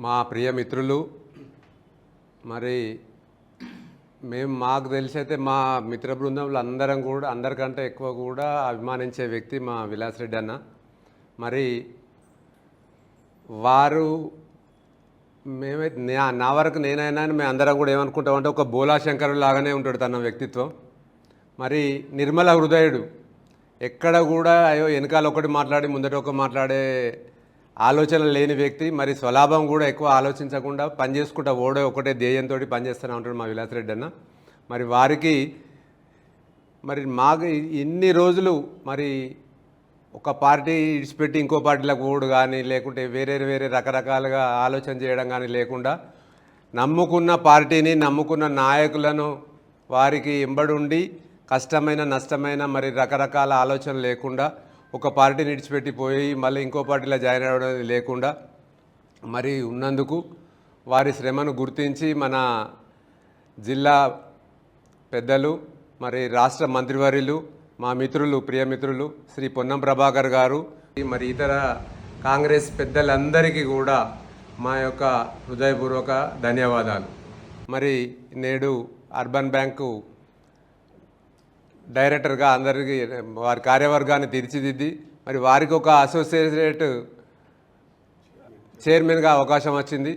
మా ప్రియ మిత్రులు మరి మేము మాకు తెలిసైతే మా మిత్ర బృందంలో అందరం కూడా అందరికంటే ఎక్కువ కూడా అభిమానించే వ్యక్తి మా విలాస్ రెడ్డి అన్న. మరి వారు మేమైతే నా- నా వరకు నేనైనా మేము అందరం కూడా ఏమనుకుంటామంటే ఒక బోలా శంకరుడు లాగానే ఉంటాడు తన వ్యక్తిత్వం. మరి నిర్మల హృదయుడు ఎక్కడ కూడా అయ్యో వెనకాల ఒకటి మాట్లాడి ముందట ఒక మాట్లాడే ఆలోచన లేని వ్యక్తి మరి స్వలాభం కూడా ఎక్కువ ఆలోచించకుండా పని చేసుకుంటా ఓడే ఒకటే ధ్యేయంతో పనిచేస్తూనే ఉంటాడు మా విలాసరెడ్డి అన్న. మరి వారికి మరి మాకు ఇన్ని రోజులు మరి ఒక పార్టీ ఇడిచిపెట్టి ఇంకో పార్టీలకు ఓడు కానీ లేకుంటే వేరే వేరే రకరకాలుగా ఆలోచన చేయడం కానీ లేకుండా నమ్ముకున్న పార్టీని నమ్ముకున్న నాయకులను వారికి ఎంబడుండి కష్టమైన నష్టమైన మరి రకరకాల ఆలోచన లేకుండా ఒక పార్టీని విడిచిపెట్టిపోయి మళ్ళీ ఇంకో పార్టీలో జాయిన్ అవ్వడం లేకుండా మరి ఉన్నందుకు వారి శ్రమను గుర్తించి మన జిల్లా పెద్దలు మరి రాష్ట్ర మంత్రివర్యులు మా మిత్రులు ప్రియమిత్రులు శ్రీ పొన్నం ప్రభాకర్ గారు మరి ఇతర కాంగ్రెస్ పెద్దలందరికీ కూడా మా యొక్క హృదయపూర్వక ధన్యవాదాలు. మరి నేడు అర్బన్ బ్యాంకు డైరెక్టర్గా అందరికీ వారి కార్యవర్గాన్ని తీర్చిదిద్ది మరి వారికి ఒక అసోసియేట్ చైర్మన్గా అవకాశం వచ్చింది.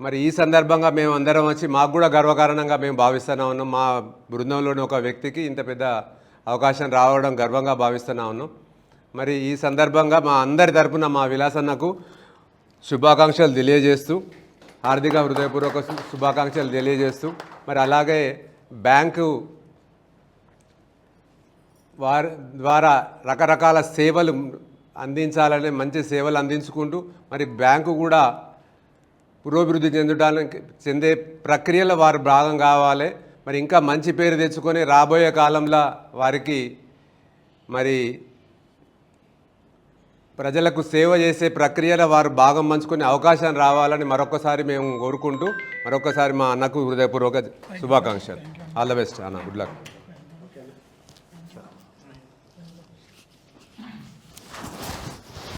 మరి ఈ సందర్భంగా మేము అందరం వచ్చి మాకు కూడా గర్వకారణంగా మేము భావిస్తూనే ఉన్నాం. మా బృందంలోని ఒక వ్యక్తికి ఇంత పెద్ద అవకాశం రావడం గర్వంగా భావిస్తూనే ఉన్నాం. మరి ఈ సందర్భంగా మా అందరి తరపున మా విలాసన్నకు శుభాకాంక్షలు తెలియజేస్తూ హార్దిక హృదయపూర్వక శుభాకాంక్షలు తెలియజేస్తూ మరి అలాగే బ్యాంకు వారి ద్వారా రకరకాల సేవలు అందించాలనే మంచి సేవలు అందించుకుంటూ మరి బ్యాంకు కూడా పురోభివృద్ధి చెందడానికి చెందే ప్రక్రియలో వారు భాగం కావాలి. మరి ఇంకా మంచి పేరు తెచ్చుకొని రాబోయే కాలంలో వారికి మరి ప్రజలకు సేవ చేసే ప్రక్రియలో వారు భాగం పంచుకునే అవకాశం రావాలని మరొకసారి మేము కోరుకుంటూ మరొకసారి మా అన్నకు హృదయపూర్వక శుభాకాంక్షలు. ఆల్ ద బెస్ట్ అన్న గుడ్ లక్